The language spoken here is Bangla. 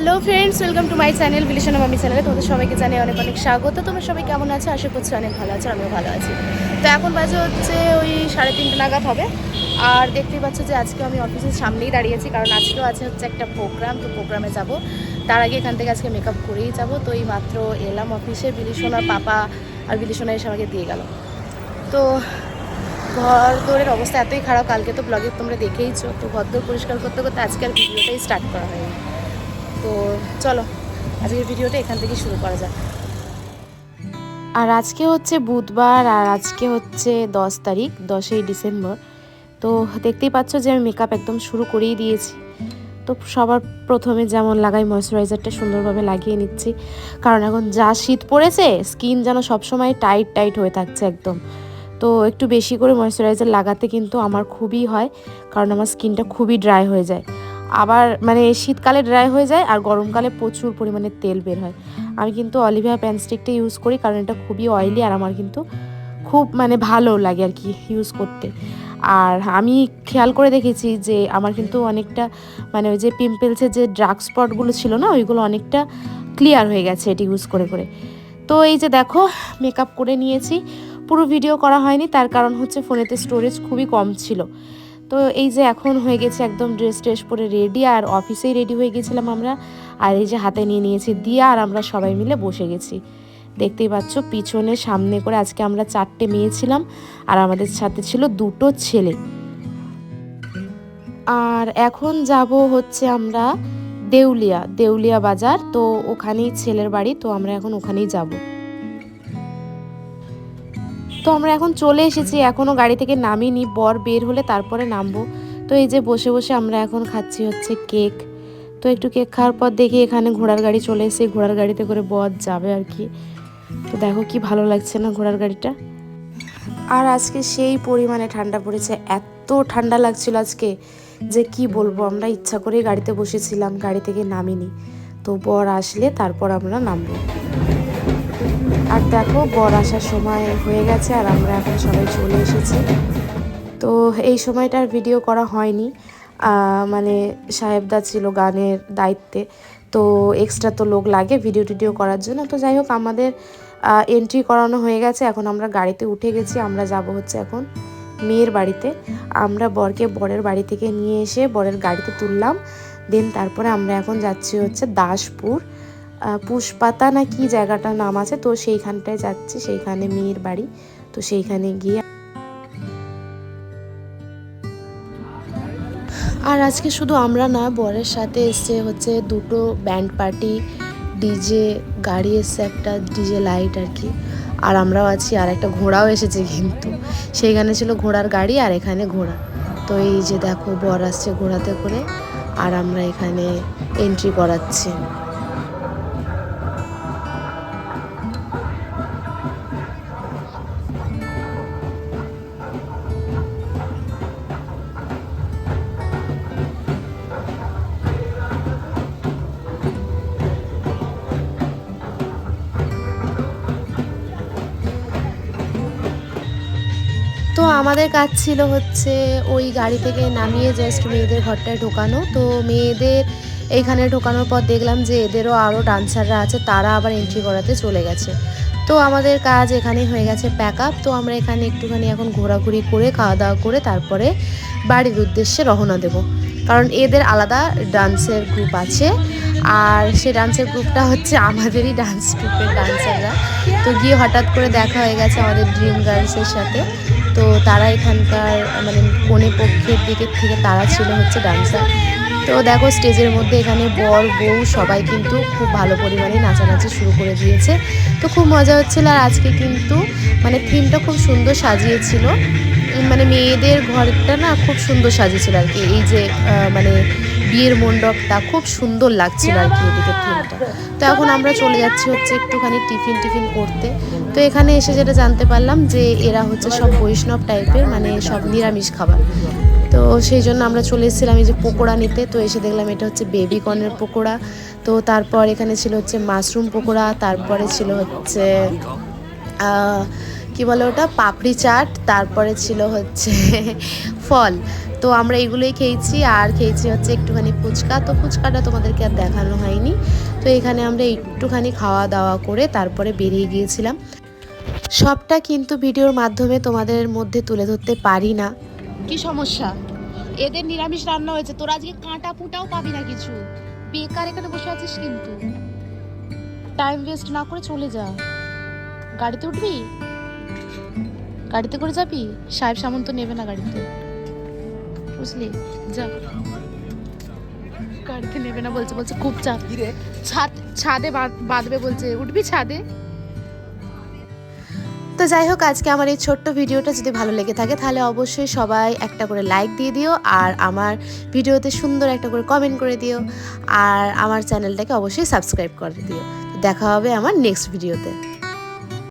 Hello friends, welcome to my channel বিলিশনা মামি চ্যানেলে তোমাদের সবাইকে জানিয়ে অনেক অনেক স্বাগত। তোমরা সবাই কেমন আছো? আশা করছি অনেক ভালো আছো, আমিও ভালো আছি। তো এখন বাজে হচ্ছে ওই সাড়ে তিনটে নাগাদ হবে। আর দেখতেই পাচ্ছ যে আজকে আমি অফিসের সামনেই দাঁড়িয়েছি, কারণ আজকেও আছে হচ্ছে একটা প্রোগ্রাম, তো প্রোগ্রামে যাব। তার আগে এখান থেকে আজকে মেকআপ করেই যাব। তো এই মাত্র এলাম অফিসে বিলিশনার পাপা আর বিলিশনা এসে আমাকে দিয়ে গেল। তো ঘর দৌড়ের অবস্থা এতই খারাপ, কালকে তো ব্লগে তোমরা দেখেইছো। তো ঘর দৌড় পরিষ্কার করতে করতে আজকে আর ভিডিওটাই স্টার্ট করা হয়নি। তো চলো, আজকের ভিডিওটা এখান থেকে শুরু করা যাক। আর আজকে হচ্ছে বুধবার আর আজকে হচ্ছে দশ তারিখ, দশই ডিসেম্বর। তো দেখতেই পাচ্ছ যে আমি মেকআপ একদম শুরু করেই দিয়েছি। তো সবার প্রথমে যেমন লাগাই ময়শ্চারাইজারটা সুন্দরভাবে লাগিয়ে নিচ্ছি। কারণ এখন যা শীত পড়েছে, স্কিন যেন সবসময় টাইট টাইট হয়ে থাকছে একদম। তো একটু বেশি করে ময়শ্চারাইজার লাগাতে কিন্তু আমার খুবই হয়, কারণ আমার স্কিনটা খুবই ড্রাই হয়ে যায়। আবার মানে শীতকালে ড্রাই হয়ে যায় আর গরমকালে প্রচুর পরিমাণে তেল বের হয়। আমি কিন্তু অলিভিয়া প্যানস্টিকটা ইউজ করি কারণ এটা খুবই অয়েলি আর আমার কিন্তু খুব মানে ভালো লাগে আর কি ইউজ করতে। আর আমি খেয়াল করে দেখেছি যে আমার কিন্তু অনেকটা মানে ওই যে পিম্পলসের যে ড্রাগ স্পটগুলো ছিল না, ওইগুলো অনেকটা ক্লিয়ার হয়ে গেছে এটি ইউজ করে করে। তো এই যে দেখো মেকআপ করে নিয়েছি। পুরো ভিডিও করা হয়নি, তার কারণ হচ্ছে ফোনেতে স্টোরেজ খুবই কম ছিল। তো এই যে এখন হয়ে গেছে একদম ড্রেস ট্রেস পরে রেডি আর অফিসেই রেডি হয়ে গেছিলাম আমরা। আর এই যে হাতে নিয়ে নিয়েছি দিয়া, আর আমরা সবাই মিলে বসে গেছি। দেখতেই পাচ্ছ, পিছনে সামনে করে আজকে আমরা চারটে মেয়ে ছিলাম, আর আমাদের সাথে ছিল দুটো ছেলে। আর এখন যাব হচ্ছে আমরা দেউলিয়া দেউলিয়া বাজার। তো ওখানেই ছেলের বাড়ি, তো আমরা এখন ওখানেই যাব। তো আমরা এখন চলে এসেছি এখনও গাড়ি থেকে নামিনি বর বের হলে তারপরে নামবো। তো এই যে বসে বসে আমরা এখন খাচ্ছি হচ্ছে কেক। তো একটু কেক খাওয়ার পর দেখি এখানে ঘোড়ার গাড়ি চলে এসে ঘোড়ার গাড়িতে করে বর যাবে আর কি। তো দেখো কি ভালো লাগছে না ঘোড়ার গাড়িটা। আর আজকে সেই পরিমাণে ঠান্ডা পড়েছে এত ঠান্ডা লাগছিল আজকে যে কি বলব আমরা ইচ্ছা করেই গাড়িতে বসেছিলাম গাড়ি থেকে নামিনি। তো বর আসলে তারপর আমরা নামবো। আর দেখো, বর আসার সময় হয়ে গেছে আর আমরা এখন সবাই চলে এসেছি। তো এই সময়টার ভিডিও করা হয়নি। মানে সাহেবদা ছিল গানের দায়িত্বে, তো এক্সট্রা তো লোক লাগে ভিডিও টিডিও করার জন্য। তো যাই হোক, আমাদের এন্ট্রি করানো হয়ে গেছে। এখন আমরা গাড়িতে উঠে গেছি, আমরা যাব হচ্ছে এখন মেয়ের বাড়িতে। আমরা বরকে বরের বাড়ি থেকে নিয়ে এসে বরের গাড়িতে তুললাম। দেন তারপরে আমরা এখন যাচ্ছি হচ্ছে দাসপুর। পুষ্পাতা না কি জায়গাটার নাম আছে? তো সেইখানটায় যাচ্ছি, সেইখানে মেয়ের বাড়ি। তো সেইখানে গিয়ে আর আজকে শুধু আমরা না, বরের সাথে এসছে হচ্ছে দুটো ব্যান্ড পার্টি। ডিজে গাড়ি এসছে, একটা ডিজে লাইট আর কি। আর আমরাও আছি, আর একটা ঘোড়াও এসেছে কিন্তু। সেইখানে ছিল ঘোড়ার গাড়ি আর এখানে ঘোড়া। তো এই যে দেখো, বর আসছে ঘোড়াতে করে। আর আমরা এখানে এন্ট্রি করাচ্ছি। তো আমাদের কাজ ছিল হচ্ছে ওই গাড়ি থেকে নামিয়ে জাস্ট মেয়েদের ঘরটায় ঢোকানো। তো মেয়েদের এইখানে ঢোকানোর পর দেখলাম যে এদেরও আরও ডান্সাররা আছে, তারা আবার এন্ট্রি করাতে চলে গেছে। তো আমাদের কাজ এখানে হয়ে গেছে প্যাক আপ তো আমরা এখানে একটুখানি এখন ঘোরাঘুরি করে খাওয়া দাওয়া করে তারপরে বাড়ির উদ্দেশ্যে রওনা দেব। কারণ এদের আলাদা ডান্সের গ্রুপ আছে। আর সে ডান্সের গ্রুপটা হচ্ছে আমাদেরই ডান্স গ্রুপের ডান্সাররা তো গিয়ে হঠাৎ করে দেখা হয়ে গেছে আমাদের ড্রিম গার্লসের সাথে। তো তারা এখানকার মানে কোণে পক্ষের দিকের থেকে তারা ছিল হচ্ছে ডান্সার তো দেখো স্টেজের মধ্যে এখানে বর, বউ সবাই কিন্তু খুব ভালো পরিমাণে নাচানাচি শুরু করে দিয়েছে। তো খুব মজা হচ্ছিল আর আজকে কিন্তু মানে থিমটা খুব সুন্দর সাজিয়েছিল। মানে মেয়েদের ঘরটা না খুব সুন্দর সাজিয়েছিল আর কি। এই যে মানে বিয়ের মণ্ডপটা খুব সুন্দর লাগছিল আর কি এদিকে থিমটা। তো এখন আমরা চলে যাচ্ছি হচ্ছে একটুখানি টিফিন টিফিন করতে। তো এখানে এসে যেটা জানতে পারলাম যে এরা হচ্ছে সব বৈষ্ণব টাইপের মানে সব নিরামিষ খাবার। তো সেই জন্য আমরা চলে এসেছিলাম এই যে পকোড়া নিতে। তো এসে দেখলাম এটা হচ্ছে বেবি কর্নের পকোড়া। তো তারপর এখানে ছিল হচ্ছে মাশরুম পকোড়া, তারপরে ছিল হচ্ছে কি বলে ওটা? পাপড়ি চাট, তারপরে ছিল হচ্ছে ফল। তো আমরা এগুলোই খেয়েছি, আর খেয়েছি হচ্ছে একটুখানি ফুচকা। তো ফুচকাটা তোমাদেরকে আর দেখানো হয়নি। তো এখানে আমরা একটুখানি খাওয়া দাওয়া করে তারপরে বেরিয়ে গিয়েছিলাম। সবটা কিন্তু ভিডিওর মাধ্যমে তোমাদের মধ্যে তুলে ধরতে পারি না। কি সমস্যা? এদের নিরামিষ রান্না হয়েছে। তোরা আজকে কাঁটা কুটাও পাবি না কিছু। বেকার এখানে বসে আছিস কিন্তু। টাইম ওয়েস্ট না করে চলে যা। গাড়িতে উঠবি? গাড়িতে করে যাবি? সাহেব সামন্ত নেবে না গাড়িতে। বুঝলি? যা। গাড়িতে নেবে না বলছে বলছে খুব চাপ। ছাদ ছাদে বাঁধ- বাঁধবে বলছে। উঠবি ছাদে? তো যাই হোক আজকে আমার এই ছোট্ট ভিডিওটা যদি ভালো লেগে থাকে তাহলে অবশ্যই সবাই একটা করে লাইক দিয়ে দিও আর আমার ভিডিওতে সুন্দর একটা করে কমেন্ট করে দিও আর আমার চ্যানেলটাকে অবশ্যই সাবস্ক্রাইব করে দিও। দেখা হবে আমার নেক্সট ভিডিওতে